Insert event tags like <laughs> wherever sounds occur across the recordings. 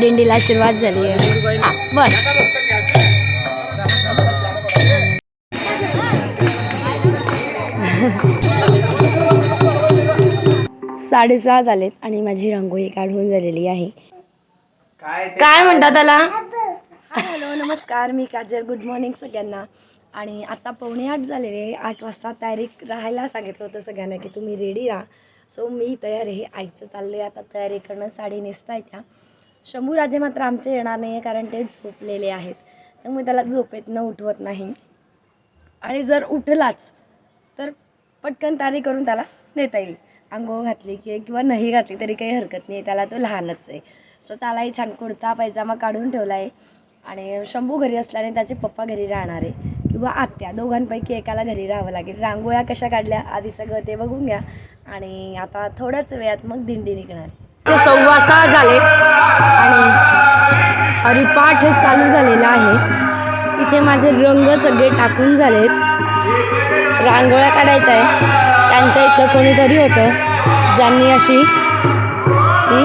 दिंडीला सुरुवात झाली आहे. बर साडेसहा झालेत आणि माझी रांगोळी काढून झालेली आहे. काय म्हणतात त्याला? हॅलो नमस्कार. मी काजल. गुड मॉर्निंग सगळ्यांना. आणि आता पावणे आठ झालेले आहे. आठ वाजता तयारी राहायला सांगितलं होतं सगळ्यांना की तुम्ही रेडी राहा. सो मी तयार आहे. आईचं चाललं आहे आता तयारी करणं. साडी नेसता त्या. शंभू राजे मात्र आमचे येणार नाही आहे कारण ते झोपलेले आहेत. त्यामुळे त्याला झोपेतनं उठवत नाही. आणि जर उठलाच तर पटकन तारी करून त्याला नेता येईल. आंघोळ घातली की किंवा नाही घातली तरी काही हरकत नाही. त्याला तो लहानच आहे. सो त्यालाही छान कुर्ता पायजामा काढून ठेवला आहे आणि शंभू घरी असल्याने त्याचे पप्पा घरी राहणार आहे. किंवा आत्या दोघांपैकी एकाला घरी राहावं लागेल. रांगोळ्या कशा काढल्या आधी सगळं ते बघून घ्या. आणि आता थोड्याच वेळात मग दिंडी निघणार. ते सव्वा सहा झाले आणि हरिपाठ हे चालू झालेलं आहे. इथे माझे रंग सगळे टाकून झालेत. रांगोळ्या काढायच्या आहे त्यांच्या इथलं कोणीतरी होतं. ज्यांनी अशी ही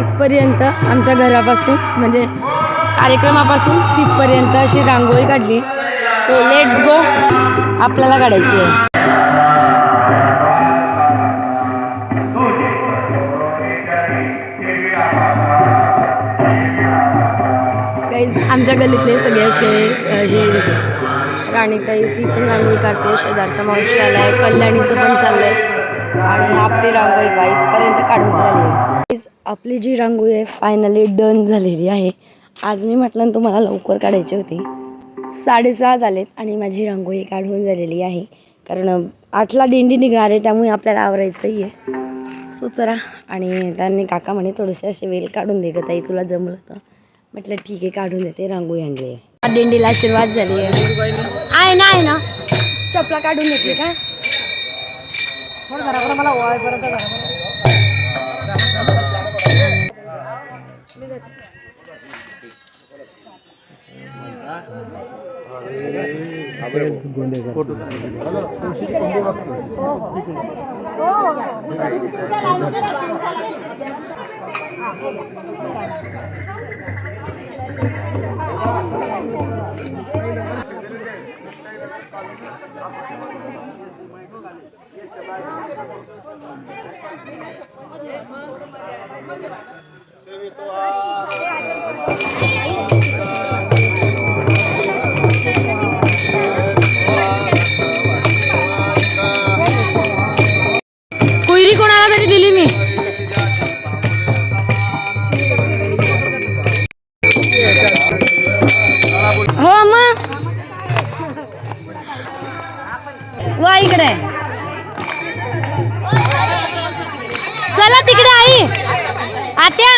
इथपर्यंत आमच्या घरापासून म्हणजे कार्यक्रमापासून तिथपर्यंत अशी रांगोळी काढली. सो लेट्स गो आपल्याला काढायची आहे. गाईज आमच्या गल्लीतले सगळ्याचे अ, हे राणीताई ती पण रांगोळी काढते शेजारच्या मावशी आलाय कल्याणीचं पण चाललंय. आणि आपली रांगोळी बाईकपर्यंत काढून झाली आहे. आपली जी रांगोळी आहे फायनली डन झालेली आहे. आज मी म्हटलं ना तुम्हाला लवकर काढायची होती. साडेसहा झालेत आणि माझी रांगोळी काढून झालेली आहे. कारण आठला दिंडी निघणार आहे त्यामुळे आपल्याला आवरायचंही आहे. सो चला. आणि त्यांनी काका म्हणे थोडेसे असे वेल काढून दे गं ताई तुला जमलं तर. म्हटलं ठीक आहे काढून देते रांगोळी आणली आहे दिंडीला सुरुवात झाली आहे. आहे ना आहे ना. चपला काढून घेतली का? 네, 재밌다. चला तिकडे आई. आत्या.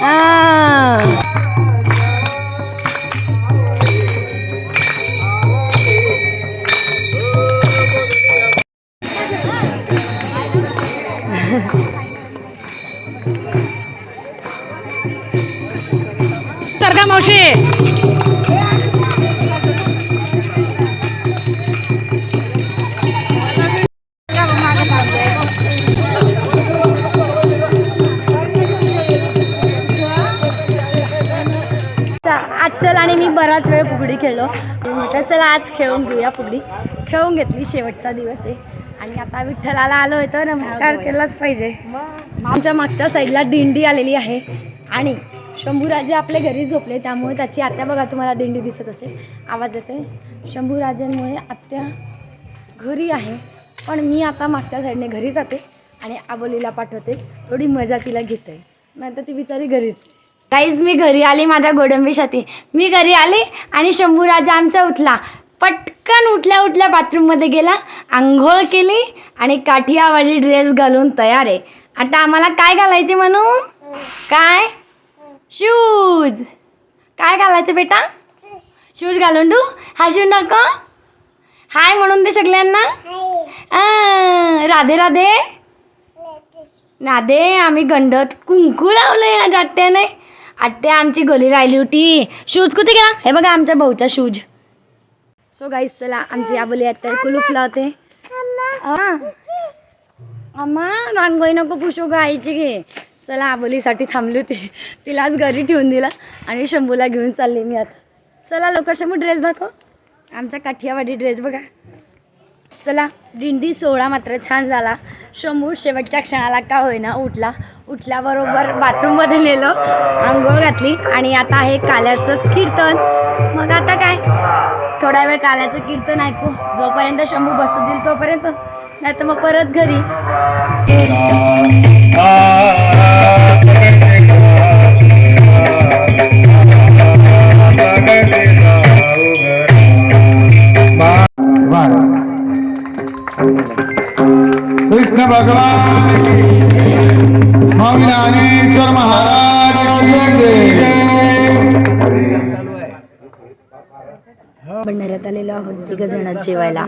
हा. तर का मावशी. आज चल आणि मी बराच वेळ फुगडी खेळलो. म्हटलं चला आज खेळून घेऊया फुगडी. खेळून घेतली शेवटचा दिवस आहे. आणि आता विठ्ठलाला आलो आहे तर नमस्कार केलाच पाहिजे. आमच्या मागच्या साईडला दिंडी आलेली आहे. आणि शंभूराजे आपल्या घरी झोपले त्यामुळे त्याची आत्या बघा तुम्हाला दिंडी दिसत असेल. आवाज येतोय. शंभूराजांमुळे आत्या घरी आहे पण मी आता मागच्या साईडने घरी जाते आणि आबोलीला पाठवते. थोडी मजा तिला घेते. नाहीतर ती बिचारी घरीच. काहीच मी घरी आली माझ्या गोडंबीसाठी. मी घरी आली आणि शंभूराजा आमचा उठला. पटकन उठल्या उठल्या बाथरूममध्ये गेला आंघोळ केली आणि काठियावाडी ड्रेस घालून तयार आहे. आता आम्हाला काय घालायचे म्हणू काय? शूज. काय घालायचे बेटा? शूज घालून तू हा शूज नको. हाय म्हणून दे सगळ्यांना. राधे राधे. नादे आम्ही गंडत कुंकू लावलंय आज आत्याने आत्या आमची गली राहिली होती. शूज कुठे घ्या हे बघा आमच्या भाऊचा शूज. सो गाईस चला आमची आबोली आत्या कुलूप लावते. अम्मा रांगोळी नको पुशू गायची घे. चला आबोलीसाठी थांबली होती. तिला आज घरी ठेवून दिला आणि शंभूला घेऊन चालले मी आता. चला लवकर शंभू ड्रेस दाखव. आमचा काठियावाडी ड्रेस बघा. चला दिंडी सोहळा मात्र छान झाला. शंभू शेवटच्या क्षणाला का होईना उठला. उठल्याबरोबर बाथरूममध्ये नेलं आंघोळ घातली आणि आता आहे काल्याचं कीर्तन. मग आता काय? थोडा वेळ काल्याचं कीर्तन ऐकू. जोपर्यंत शंभू बसू देईल तोपर्यंत. नाही तर मग परत घरी. कृष्ण भगवान स्वामी ज्ञानेश्वर महाराज. भंडाऱ्यात आलेलो आहोत तिघ जण जेवायला.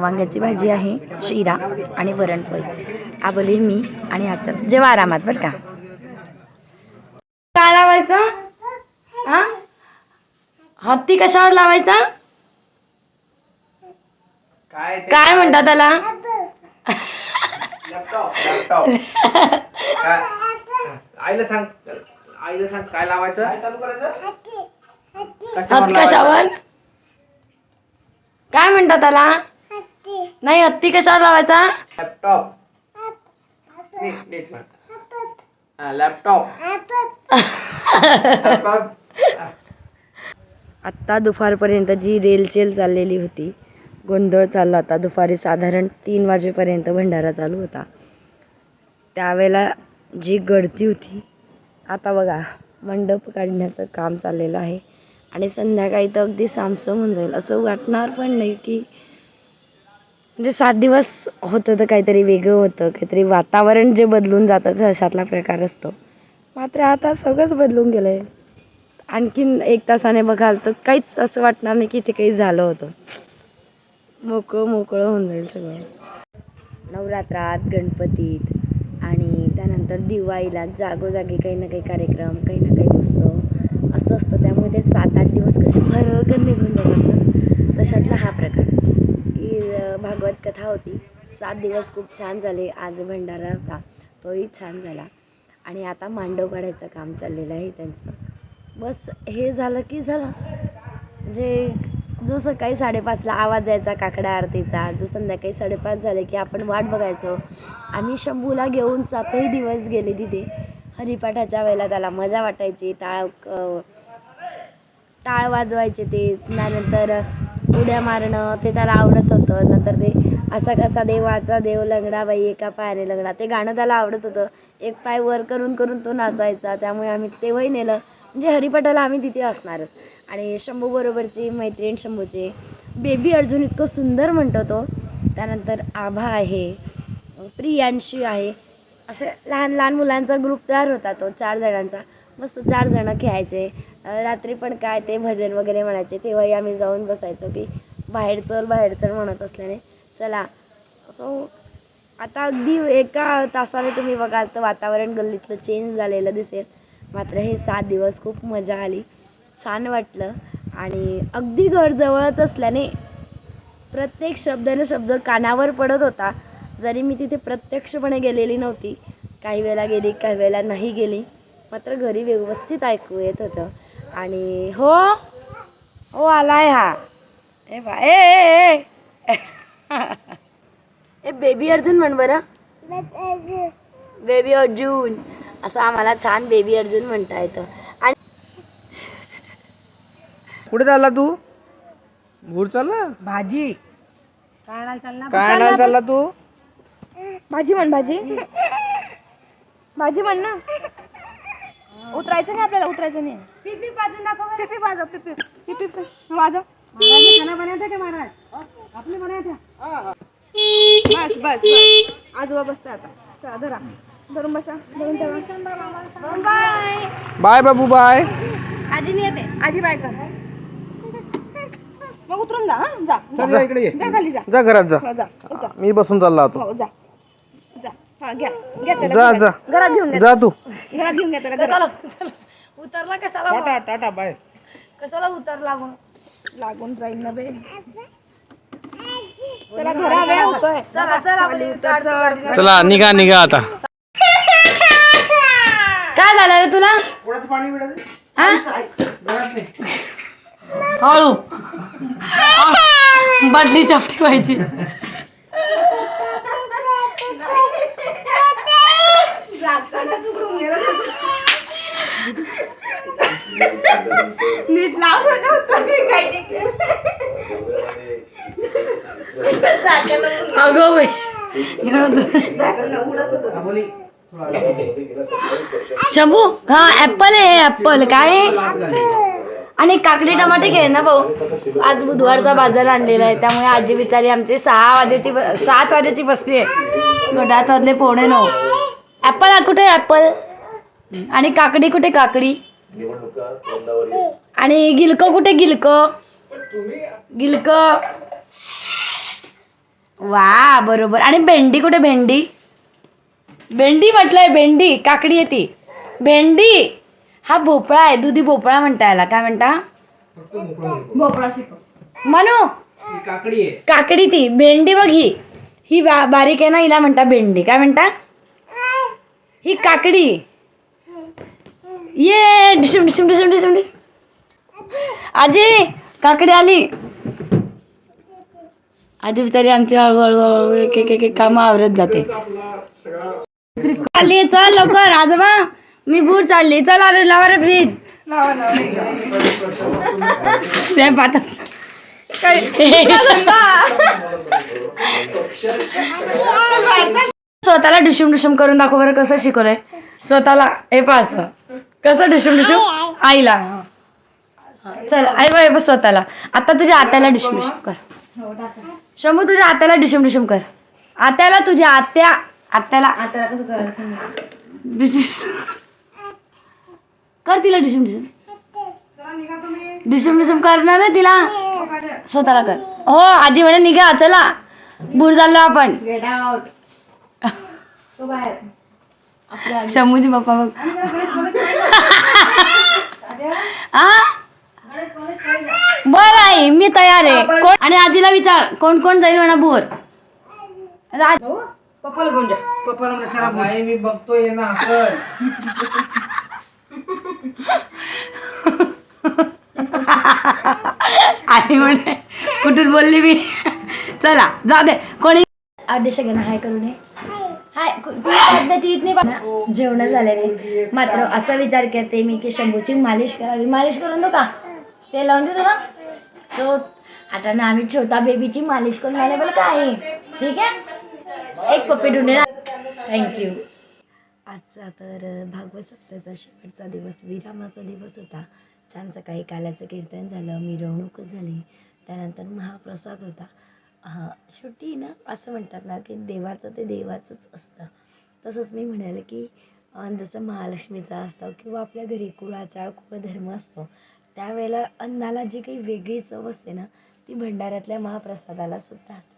वांग्याची भाजी आहे शिरा आणि वरणपोळी आबोली मी आणि आचल जेवा आरामात बरं का? काय लावायचं? हा हत्ती कशावर लावायचा? काय म्हणतात त्याला? आईला सांग आईला सांग काय लावायचं? काय चालू करायचं? हत्ती कशावर? काय म्हणतात त्याला? नाही हत्ती कशावर लावायचा? लॅपटॉप. नीट नीट म्हण. लॅपटॉप. आत्ता. दुपारपर्यंत जी रेलचेल चाललेली होती गोंधळ चालला होता. दुपारी साधारण तीन वाजेपर्यंत भंडारा चालू होता. त्यावेळेला जी गर्दी होती आता बघा मंडप काढण्याचं काम चाललेलं आहे. आणि संध्याकाळी तर अगदी सामसम होऊन जाईल. असं वाटणार पण नाही की म्हणजे सात दिवस होतं तर काहीतरी वेगळं होतं. काहीतरी वातावरण जे बदलून जातं अशातला प्रकार असतो. मात्र आता सगळंच बदलून गेलं आहे आणखीन एक तासाने बघाल तर काहीच असं वाटणार नाही की इथे काही झालं होतं. मोकळं मोकळं होऊन जाईल सगळं. नवरात्रात गणपतीत आणि त्यानंतर दिवाळीला जागोजागी काही ना काही कार्यक्रम काही ना काही उत्सव. असं असतं. त्यामुळे ते सात आठ दिवस कसे भरगन निघून जातात ना. तशातला हा प्रकार. की भागवत कथा होती. सात दिवस खूप छान झाले. आज भंडारा होता. तोही छान झाला. आणि आता मांडव काढायचं काम चाललेलं आहे त्यांचं. बस हे झालं की झालं. म्हणजे जो सकाळी साडेपाचला आवाज यायचा काकडा आरतीचा. जो संध्याकाळी साडेपाच झाले की आपण वाट बघायचो. आम्ही शंभूला घेऊन सातही दिवस गेले तिथे. हरिपाठाच्या वेळेला त्याला मजा वाटायची टाळ टाळ वाजवायचे ते. त्यानंतर उड्या मारणं ते त्याला आवडत होतं. नंतर ते असा कसा देवाचा देव लंगडा बाई एका पायाने लंगडा. ते गाणं त्याला आवडत होतं. एक पाय वर करून करून तो नाचायचा. त्यामुळे आम्ही तेव्हाही नेलं. म्हणजे हरिपाठाला आम्ही तिथे असणारच. आणि शंभू बरोबरची मैत्रीण शंभूचे. बेबी अर्जुन इतकं सुंदर म्हणतो तो. त्यानंतर आभा आहे. प्रियांशी आहे. असे लहान लहान मुलांचा ग्रुप तयार होता तो चार जणांचा. मस्त चार जणं खेळायचे. रात्री पण काय ते भजन वगैरे म्हणायचे. तेव्हाही आम्ही जाऊन बसायचो की बाहेर चल बाहेर चल म्हणत असल्याने. चला. सो आता अगदी एका तासाने तुम्ही बघाल तर वातावरण गल्लीतलं चेंज झालेलं दिसेल. मात्र हे सात दिवस खूप मजा आली. छान वाटलं. आणि अगदी घर जवळच असल्याने प्रत्येक शब्दाने शब्द कानावर पडत होता. जरी मी तिथे प्रत्यक्षपणे गेलेली नव्हती काही वेळेला गेली काही वेळेला नाही गेली मात्र घरी व्यवस्थित ऐकू येत होतं. आणि हो हो आलाय हा. ए बा ए ए, ए ए. <laughs> बेबी अर्जुन म्हण बरं. बेबी अर्जुन. असं आम्हाला छान बेबी अर्जुन म्हणता येतं. आणि कुठे चालला तू? भूर चालला? भाजी. काय चालला तू? भाजी म्हण भाजी. भाजी म्हण ना. उतरायचं नाही आपल्याला उतरायचं नाही. पिपी वाजून दाखव पिपी वाजव पिपी. पिपी पिपी वाजव. बस बस बस. आजोबा बसता आता. चला धरा. धरून बसा. धरून ठेवा. बाय बाय बाबू बाय. आजी नाही येते. आजी बाय कर. मग उतरून जा हा. जा. चल जा इकडे ये. जा खाली जा. जा घरात जा. हो, जा. उतर मी बसून चालला होतो हो जा. हा घ्या. घ्या त्याला जा. जा. घरात घेऊन जा तू. घरात घेऊन घ्या त्याला घरात. उतरला कशाला मग? टाटा टाटा बाय. कशाला उतरला मग लागून जाईल ना बे. त्याला घरा वेळ होतोय. चला चला चला निघा निघा आता. काय झालं रे तुला? कोणाचं पाणी मिळालं? हा? घरात नाही हळू बाटली चपटी पाहिजे. नीट अगं बाई. शंभू हा ऍपल आहे ऍपल काय? आणि काकडी टमाटे घे ना भाऊ. आज बुधवारचा बाजार आणलेला आहे त्यामुळे आजी बिचारी आमची सहा वाजेची सात वाजेची बसली आहे. घटात वाजले पोणे नऊ. ऍपल कुठे ऍपल? आणि काकडी कुठे काकडी? आणि गिलक कुठे गिलक? गिलक. वा बरोबर. आणि भेंडी कुठे भेंडी? भेंडी म्हटलंय भेंडी. काकडी आहे ती. भेंडी. हा भोपळा आहे दुधी भोपळा म्हणता याला. काय म्हणता? घे. म्हणू काकडी ती. भेंडी बघ ही. ही बारीक आहे ना हिला म्हणता भेंडी. काय म्हणता? ही काकडी. ये डिशम डिशम डिशम डिशम आजी काकडी आली. आजी बिचारी आमची हळूहळू हळूहळू एक एक कामं आवरत जाते. चालली चल लवकर आजोबा. मी बूट चालली. चल अरे लावा रे फ्रीज पाहता. <laughs> स्वतःला डिशुम डिशुम करून दाखव बरं कसं शिकवलंय. स्वतःला हे पास कसं डिशुम डिशुम? आईला. चल आई बाई बस स्वतःला. आता तुझ्या आत्याला डिशुम डिशुम कर. शंभू तुझ्या आत्याला डिशुम डिशुम कर. आत्याला तुझ्या आत्या आत्याला. कर तिला डिशुम डिशुम. डिशुम डिशुम करणार ना तिला. स्वतःला कर. हो आजी म्हणे निघा चला. बुर झालो आपण. शंभूजी बाप्पा बघ. हा बर आई मी तयार आहे. कोण आणि आजीला विचार कोण कोण जाईल म्हणा बोर? राज- नाही मी बघतोय ना कर आई म्हणे कुठून बोलली मी? चला जाऊ दे. कोणी आधी सगळ्यांना हाय करू नये हाय नाही बा- जेवण झालेले. मात्र असा विचार करते मी की शंभूची मालिश करावी. मालिश करून देऊ का? ते लावून देऊ तुला. तो आता ना आम्ही छोटा बेबीची मालिश करून अवेलेबल का आहे ठीक आहे? एक पप्पी ढूंढे ना थँक्यू आजचा तर भागवत सप्ताहाचा शेवटचा दिवस विरामाचा दिवस होता. छान सकाळी काल्याचं कीर्तन झालं मिरवणूकच झाली. त्यानंतर महाप्रसाद होता. हां शेवटी ना असं म्हणतात ना की देवाचं ते देवाचंच असतं. तसंच मी म्हणाले की जसं महालक्ष्मीचा असतो किंवा आपल्या घरी कुळाचा कुळधर्म असतो त्यावेळेला अन्नाला जी काही वेगळी चव असते ना ती भंडाऱ्यातल्या महाप्रसादाला सुद्धा असते.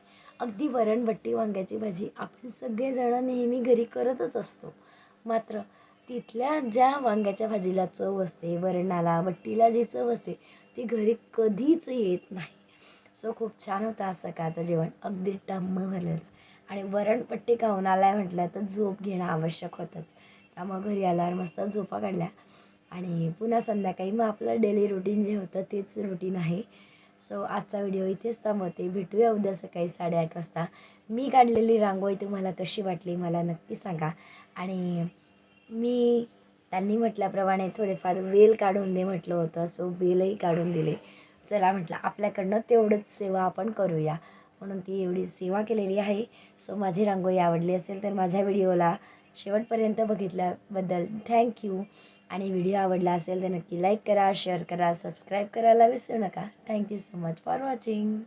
अगदी वरणबट्टी वांग्याची भाजी आपण सगळेजण नेहमी घरी करतच असतो. मात्र तिथल्या ज्या वांग्याच्या भाजीला चव असते वरणाला बट्टीला जी चव असते ती घरी कधीच येत नाही. सो खूप छान होतं आज सकाळचं जेवण. अगदी टम्म भरलं होतं आणि वरणपट्टी खाऊन आलाय म्हटलं तर झोप घेणं आवश्यक होतंच. त्यामुळं घरी आल्यावर मस्त झोपा काढल्या. आणि पुन्हा संध्याकाळी मग आपलं डेली रुटीन जे होतं तेच रुटीन आहे. सो आजचा व्हिडिओ इथेच थांबवते. भेटूया उद्या सकाळी साडेआठ वाजता. मी काढलेली रांगोळी तुम्हाला कशी वाटली मला नक्की सांगा. आणि मी त्यांनी म्हटल्याप्रमाणे थोडेफार वेल काढून दे म्हटलं होतं. सो वेलही काढून दिले. चला म्हटलं आपल्याकडनं तेवढंच सेवा आपण करूया. म्हणून ती एवढी सेवा केलेली आहे. सो माझी रांगोळी आवडली असेल तर माझ्या व्हिडिओला शेवटपर्यंत बघितल्याबद्दल थँक्यू आणि व्हिडिओ आवडला असेल तर नक्की लाईक करा शेअर करा सबस्क्राईब करायला विसरू नका. Thank you so much for watching